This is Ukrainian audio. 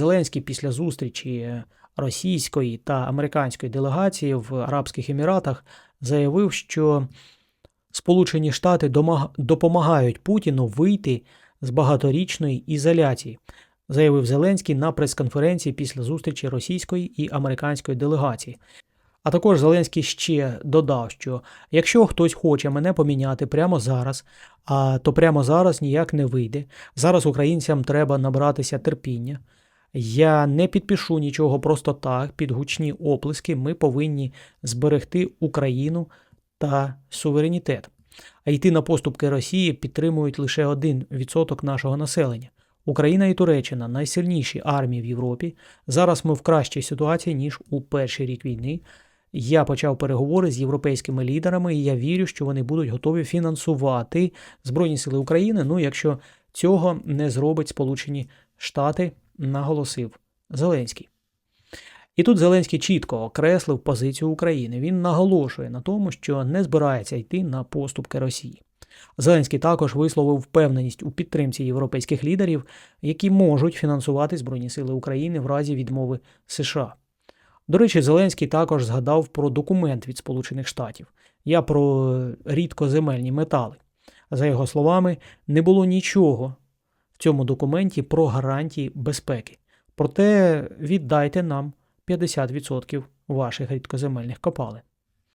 Зеленський після зустрічі російської та американської делегації в Арабських Еміратах заявив, що Сполучені Штати допомагають Путіну вийти з багаторічної ізоляції, заявив Зеленський на прес-конференції після зустрічі російської і американської делегації. А також Зеленський ще додав, що якщо хтось хоче мене поміняти прямо зараз, а то прямо зараз ніяк не вийде. Зараз українцям треба набратися терпіння. Я не підпишу нічого просто так, під гучні оплески. Ми повинні зберегти Україну та суверенітет. А йти на поступки Росії підтримують лише 1% нашого населення. Україна і Туреччина найсильніші армії в Європі. Зараз ми в кращій ситуації, ніж у перший рік війни. Я почав переговори з європейськими лідерами, і я вірю, що вони будуть готові фінансувати Збройні Сили України. Ну, якщо цього не зробить Сполучені Штати, наголосив Зеленський. І тут Зеленський чітко окреслив позицію України. Він наголошує на тому, що не збирається йти на поступки Росії. Зеленський також висловив впевненість у підтримці європейських лідерів, які можуть фінансувати Збройні Сили України в разі відмови США. До речі, Зеленський також згадав про документ від Сполучених Штатів. Я про рідкоземельні метали. За його словами, не було нічого цьому документі про гарантії безпеки. Проте віддайте нам 50% ваших рідкоземельних копалин.